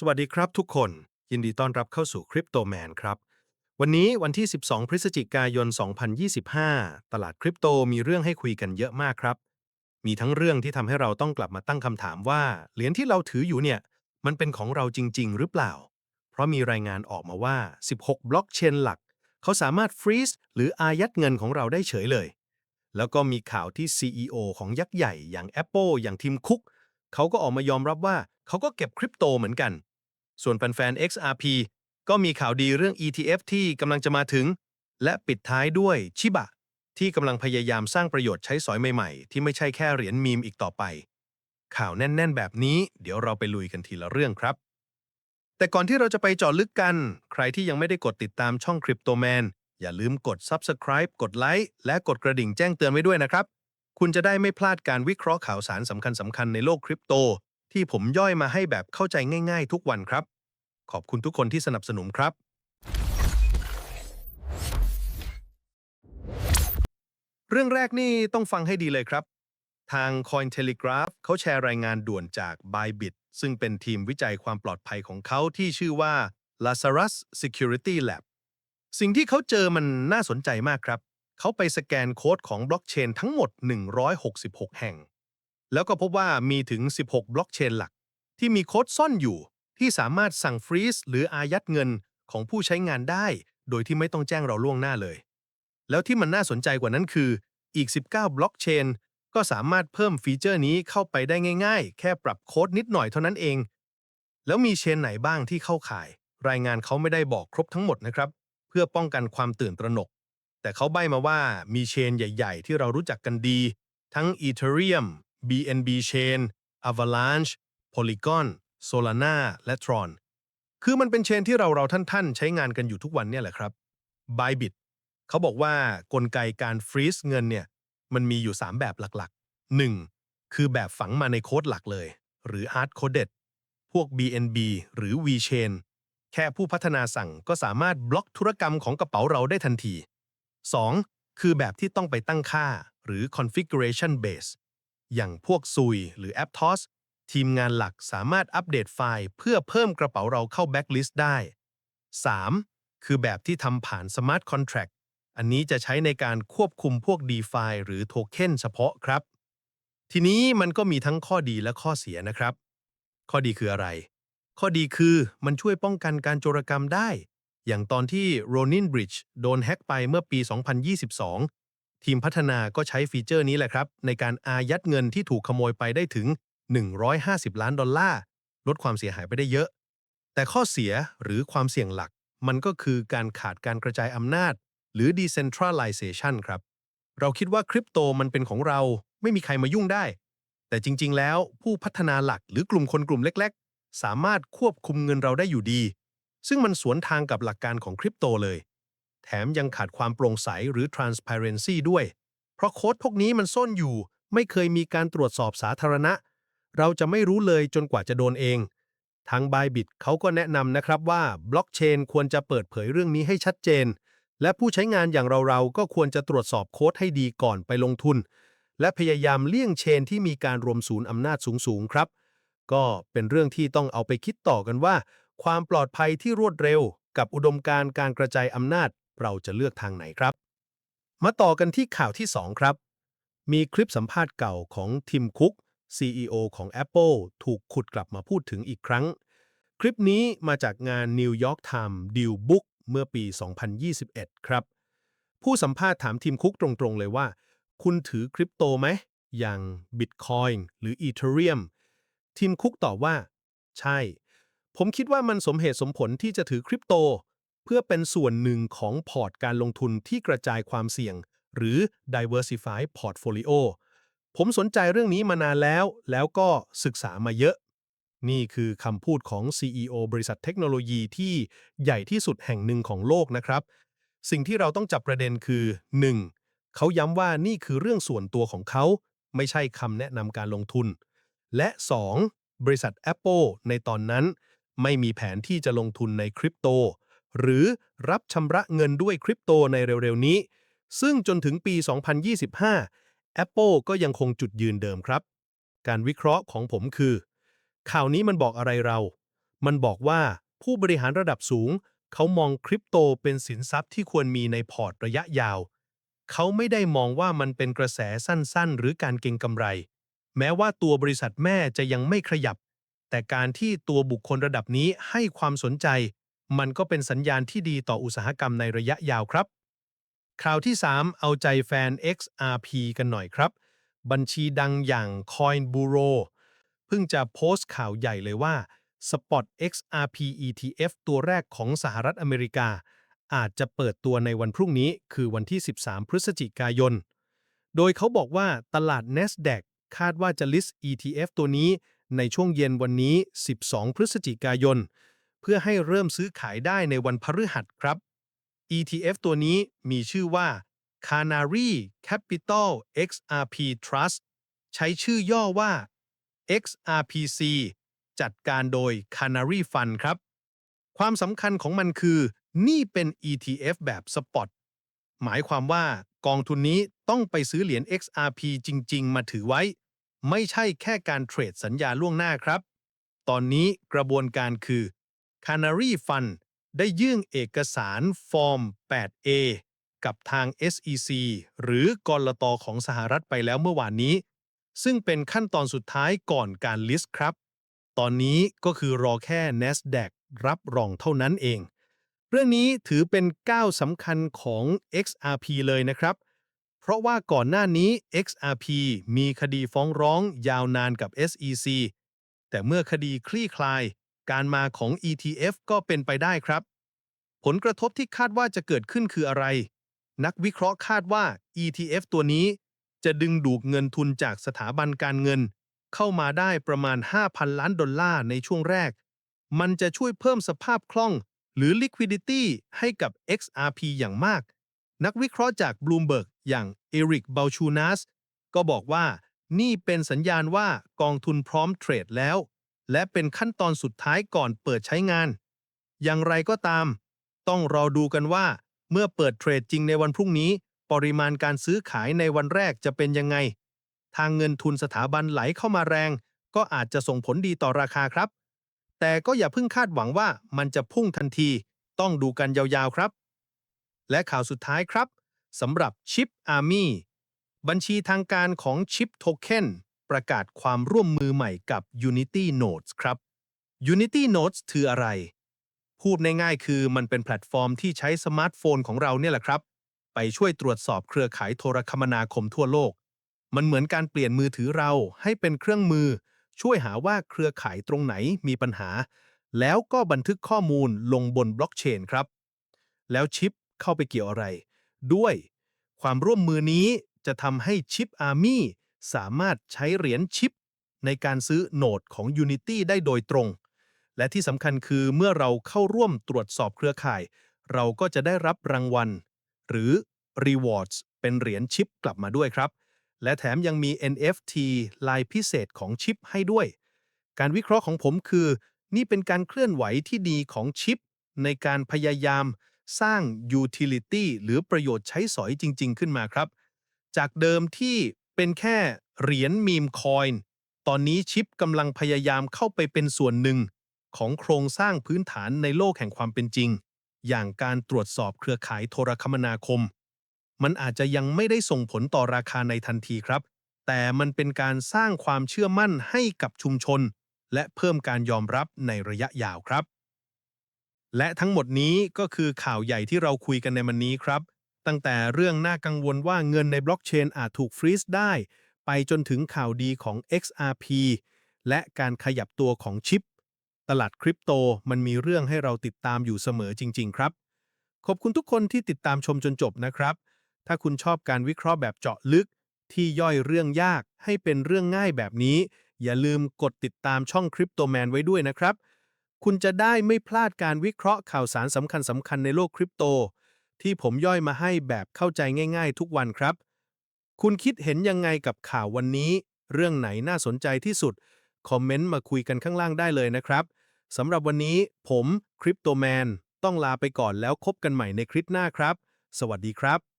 สวัสดีครับทุกคน ยินดีต้อนรับเข้าสู่คริปโตแมนครับ วันนี้วันที่ 12 พฤศจิกายน 2025 ตลาดคริปโตมีเรื่องให้คุยกันเยอะมากครับ มีทั้งเรื่องที่ทำให้เราต้องกลับมาตั้งคำถามว่า เหรียญที่เราถืออยู่เนี่ย มันเป็นของเราจริง ๆ หรือเปล่า เพราะมีรายงานออกมาว่า 16 บล็อกเชนหลัก เขาสามารถฟรีซหรืออายัดเงินของเราได้เฉยเลย แล้วก็มีข่าวที่ CEO ของยักษ์ใหญ่อย่าง Apple อย่างทีมคุกเขาก็ออกมายอมรับว่าเขาก็เก็บคริปโตเหมือนกัน ส่วนแฟนๆ XRP ก็มีข่าวดีเรื่อง ETF ที่กำลังจะมาถึง และปิดท้ายด้วยชิบะ ที่กำลังพยายามสร้างประโยชน์ใช้สอยใหม่ๆ ที่ไม่ใช่แค่เหรียญมีมอีกต่อไป ข่าวแน่นๆ แบบนี้เดี๋ยวเราไปลุยกันทีละเรื่องครับ แต่ก่อนที่เราจะไปเจาะลึกกัน ใครที่ยังไม่ได้กดติดตามช่องคริปโตแมนอย่าลืมกด Subscribe กดไลค์และกดกระดิ่งแจ้งเตือนไว้ด้วยนะครับ คุณจะได้ไม่พลาดการวิเคราะห์ข่าวสารสำคัญๆในโลกคริปโต ที่ผมย่อยมาให้แบบเข้าใจง่าย ๆ ทุกวันครับ ขอบคุณทุกคนที่สนับสนุนครับ เรื่องแรกนี่ต้องฟังให้ดีเลยครับ ทาง Cointelegraph เขาแชร์รายงานด่วนจาก Bybit ซึ่งเป็นทีมวิจัยความปลอดภัยของเขาที่ชื่อว่า Lazarus Security Lab สิ่งที่เขาเจอมันน่าสนใจมากครับ เขาไปสแกนโค้ดของบล็อกเชนทั้งหมด 166 แห่ง แล้วก็พบว่ามีถึง 16 บล็อกเชนหลัก ที่มีโค้ดซ่อนอยู่ที่สามารถสั่งฟรีซหรืออายัดเงินของผู้ใช้งานได้ โดยที่ไม่ต้องแจ้งเราล่วงหน้าเลย แล้วที่มันน่าสนใจกว่านั้นคือ อีก 19 บล็อกเชนก็สามารถเพิ่มฟีเจอร์นี้เข้าไปได้ง่าย ๆ แค่ปรับโค้ดนิดหน่อยเท่านั้นเอง แล้วมีเชนไหนบ้างที่เข้าข่าย รายงานเขาไม่ได้บอกครบทั้งหมดนะครับ เพื่อป้องกันความตื่นตระหนก แต่เขาใบ้มาว่ามีเชนใหญ่ ๆ ที่เรารู้จักกันดี ทั้ง Ethereum BNB Chain Avalanche Polygon Solana และ Tron คือมันเป็นเชนที่เราเราท่านๆ ใช้งานกันอยู่ทุกวันเนี่ยแหละครับ Bybit เขาบอกว่ากลไกการฟรีซเงินเนี่ยมันมีอยู่ 3 แบบหลักๆ 1. คือแบบฝังมาในโค้ดหลักเลย หรือ hard coded พวก BNB หรือ VChain แค่ผู้พัฒนาสั่งก็สามารถบล็อกธุรกรรมของกระเป๋าเราได้ทันที 2. คือแบบที่ต้องไปตั้งค่าหรือ configuration base อย่างพวกซุยหรือ Aptos ทีมงานหลักสามารถอัปเดตไฟล์เพื่อเพิ่มกระเป๋าเราเข้าแบ็กลิสต์ได้ 3. คือแบบที่ทำผ่าน Smart Contract อันนี้จะใช้ในการควบคุมพวก DeFi หรือโทเค็นเฉพาะครับ ทีนี้มันก็มีทั้งข้อดีและข้อเสียนะครับ ข้อดีคืออะไร ข้อดีคือมันช่วยป้องกันการโจรกรรมได้ อย่างตอนที่ Ronin Bridge โดนแฮ็กไปเมื่อปี 2022 ทีมพัฒนาก็ใช้ฟีเจอร์นี้แหละครับ ในการอายัดเงินที่ถูกขโมยไปได้ถึง 150 ล้านดอลลาร์ ลดความเสียหายไปได้เยอะ แต่ข้อเสียหรือความเสี่ยงหลัก มันก็คือการขาดการกระจายอำนาจ หรือ decentralization ครับ เราคิดว่าคริปโตมันเป็นของเราไม่มีใครมายุ่งได้ แต่จริง ๆ แล้วผู้พัฒนาหลักหรือกลุ่มคนกลุ่มเล็ก ๆ สามารถควบคุมเงินเราได้อยู่ดี ซึ่งมันสวนทางกับหลักการของคริปโตเลย แถมยังขาดความโปร่งใสหรือ transparency ด้วย เพราะโค้ดพวกนี้มันซ่อนอยู่ ไม่เคยมีการตรวจสอบสาธารณะ เราจะไม่รู้เลยจนกว่าจะโดนเอง ทาง Bybit เขาก็แนะนำนะครับว่าบล็อกเชนควรจะเปิดเผยเรื่องนี้ให้ชัดเจน และผู้ใช้งานอย่างเราๆ ก็ควรจะตรวจสอบโค้ดให้ดีก่อนไปลงทุน และพยายามเลี่ยงเชนที่มีการรวมศูนย์อำนาจสูงๆครับ ก็เป็นเรื่องที่ต้องเอาไปคิดต่อกันว่า ความปลอดภัยที่รวดเร็ว กับอุดมการณ์การกระจายอำนาจ เราจะเลือกทางไหนครับ มาต่อกันที่ข่าวที่ 2 ครับ มีคลิปสัมภาษณ์เก่าของทิมคุก CEO ของ Apple ถูกขุดกลับมาพูดถึงอีกครั้ง คลิปนี้มาจากงาน New York Times Deal Book เมื่อปี 2021 ครับ ผู้สัมภาษณ์ถามทีมคุกตรงๆเลยว่า คุณถือคริปโตไหม อย่าง Bitcoin หรือ Ethereum ทีมคุกตอบว่า ใช่ ผมคิดว่ามันสมเหตุสมผลที่จะถือคริปโต เพื่อเป็นส่วนหนึ่งของพอร์ตการลงทุนที่กระจายความเสี่ยง หรือ diversify portfolio ผมสนใจเรื่องนี้มานานแล้ว แล้วก็ศึกษามาเยอะ นี่คือคำพูดของ CEO บริษัทเทคโนโลยีที่ใหญ่ที่สุดแห่งหนึ่งของโลกนะครับ สิ่งที่เราต้องจับประเด็นคือ 1. เขาย้ำว่านี่คือเรื่องส่วนตัวของเขา ไม่ใช่คำแนะนำการลงทุน และ 2. บริษัท Apple ในตอนนั้น ไม่มีแผนที่จะลงทุนในคริปโต หรือรับชำระเงินด้วยคริปโตในเร็วๆนี้ ซึ่งจนถึงปี 2025 Apple ก็ยังคงจุดยืนเดิมครับ การวิเคราะห์ของผมคือ ข่าวนี้มันบอกอะไรเรา มันบอกว่าผู้บริหารระดับสูง เขามองคริปโตเป็นสินทรัพย์ที่ควรมีในพอร์ตระยะยาว เขาไม่ได้มองว่ามันเป็นกระแสสั้นๆ หรือการเก็งกำไร แม้ว่าตัวบริษัทแม่จะยังไม่ขยับ แต่การที่ตัวบุคคลระดับนี้ให้ความสนใจ มันก็เป็นสัญญาณที่ดีต่ออุตสาหกรรมในระยะยาวครับข่าวที่ 3 เอาใจแฟน XRP กันหน่อยครับ บัญชีดังอย่าง Coin Bureau เพิ่งจะโพสต์ข่าวใหญ่เลยว่า Spot XRP ETF ตัวแรกของสหรัฐอเมริกา อาจจะเปิดตัวในวันพรุ่งนี้คือวันที่ 13 พฤศจิกายน โดยเขาบอกว่าตลาด NASDAQ คาดว่าจะ list ETF ตัวนี้ในช่วงเย็นวันนี้ 12 พฤศจิกายน พื่อให้เริ่มซื้อขายได้ในวันพฤหัสครับ ETF ตัวนี้มีชื่อว่า Canary Capital XRP Trust ใช้ชื่อย่อว่า XRPC จัดการโดย Canary Fund ครับ ความสำคัญของมันคือ นี่เป็น ETF แบบสปอตหมายความว่ากองทุนนี้ต้องไปซื้อเหรียญ XRP จริง ๆ มาถือไว้ ไม่ใช่แค่การเทรดสัญญาล่วงหน้าครับ ตอนนี้กระบวนการคือ Canary Fund ได้ยื่นเอกสารฟอร์ม 8A กับทาง SEC หรือกลตของสหรัฐไปแล้วเมื่อวานนี้ ซึ่งเป็นขั้นตอนสุดท้ายก่อนการลิสต์ครับ ตอนนี้ก็คือรอแค่ NASDAQ รับรองเท่านั้นเอง เรื่องนี้ถือเป็นก้าวสำคัญของ XRP เลยนะครับ เพราะว่าก่อนหน้านี้ XRP มีคดีฟ้องร้องยาวนานกับ SEC แต่เมื่อคดีคลี่คลาย การมาของ ETF ก็เป็นไปได้ครับ ผลกระทบที่คาดว่าจะเกิดขึ้นคืออะไร นักวิเคราะห์คาดว่า ETF ตัวนี้จะดึงดูดเงินทุนจากสถาบันการเงิน เข้ามาได้ประมาณ 5,000 ล้านดอลลาร์ในช่วงแรก มันจะช่วยเพิ่มสภาพคล่องหรือ liquidity ให้กับ XRP อย่างมาก นักวิเคราะห์จาก Bloomberg อย่างเอริกเบลชูนัสก็บอกว่านี่เป็นสัญญาณว่ากองทุนพร้อมเทรดแล้ว และเป็นขั้นตอนสุดท้ายก่อนเปิดใช้งาน อย่างไรก็ตาม ต้องรอดูกันว่า เมื่อเปิดเทรดจริงในวันพรุ่งนี้ ปริมาณการซื้อขายในวันแรกจะเป็นยังไง ทางเงินทุนสถาบันไหลเข้ามาแรง ก็อาจจะส่งผลดีต่อราคาครับ แต่ก็อย่าเพิ่งคาดหวังว่ามันจะพุ่งทันที ต้องดูกันยาวๆครับ และข่าวสุดท้ายครับสำหรับ Chip Army บัญชีทางการของ Chip Token ประกาศความร่วมมือใหม่กับ Unity Nodes ครับ Unity Nodes คืออะไร พูดง่ายๆคือมันเป็นแพลตฟอร์มที่ใช้สมาร์ทโฟนของเราเนี่ยแหละครับ ไปช่วยตรวจสอบเครือข่ายโทรคมนาคมทั่วโลก มันเหมือนการเปลี่ยนมือถือเราให้เป็นเครื่องมือ ช่วยหาว่าเครือข่ายตรงไหนมีปัญหา แล้วก็บันทึกข้อมูลลงบนบล็อกเชนครับ แล้วชิปเข้าไปเกี่ยวอะไร ด้วย ความร่วมมือนี้จะทำให้ชิป Army สามารถใช้เหรียญชิป ในการซื้อโหนดของ Unity ได้โดยตรง และที่สำคัญคือเมื่อเราเข้าร่วมตรวจสอบเครือข่าย เราก็จะได้รับรางวัล หรือ Rewards เป็นเหรียญชิปกลับมาด้วยครับ และแถมยังมี NFT ลายพิเศษของชิปให้ด้วย การวิเคราะห์ของผมคือ นี่เป็นการเคลื่อนไหวที่ดีของชิป ในการพยายามสร้าง utility หรือประโยชน์ใช้สอยจริง ๆ ขึ้นมาครับ จากเดิมที่ เป็นแค่เหรียญมีมคอยน์ตอนนี้ชิปกำลังพยายามเข้าไปเป็นส่วนหนึ่ง ของโครงสร้างพื้นฐานในโลกแห่งความเป็นจริง อย่างการตรวจสอบเครือข่ายโทรคมนาคม มันอาจจะยังไม่ได้ส่งผลต่อราคาในทันทีครับ แต่มันเป็นการสร้างความเชื่อมั่นให้กับชุมชน และเพิ่มการยอมรับในระยะยาวครับ และทั้งหมดนี้ก็คือข่าวใหญ่ที่เราคุยกันในวันนี้ครับ ตั้งแต่เรื่องน่ากังวลว่าเงินในบล็อกเชนอาจถูกฟรีซได้ ไปจนถึงข่าวดีของ XRP และการขยับตัวของชิป ตลาดคริปโตมันมีเรื่องให้เราติดตามอยู่เสมอจริง ๆ ครับ ขอบคุณทุกคนที่ติดตามชมจนจบนะครับ ถ้าคุณชอบการวิเคราะห์แบบเจาะลึก ที่ย่อยเรื่องยากให้เป็นเรื่องง่ายแบบนี้ อย่าลืมกดติดตามช่องคริปโตแมนไว้ด้วยนะครับ คุณจะได้ไม่พลาดการวิเคราะห์ข่าวสารสำคัญสำคัญในโลกคริปโต ที่ผมย่อยมาให้แบบเข้าใจง่าย ๆ ทุกวันครับ คุณคิดเห็นยังไงกับข่าววันนี้ เรื่องไหนน่าสนใจที่สุด คอมเมนต์มาคุยกันข้างล่างได้เลยนะครับสำหรับวันนี้ผมคริปโตแมนต้องลาไปก่อนแล้วพบกันใหม่ในคลิปหน้าครับ สวัสดีครับ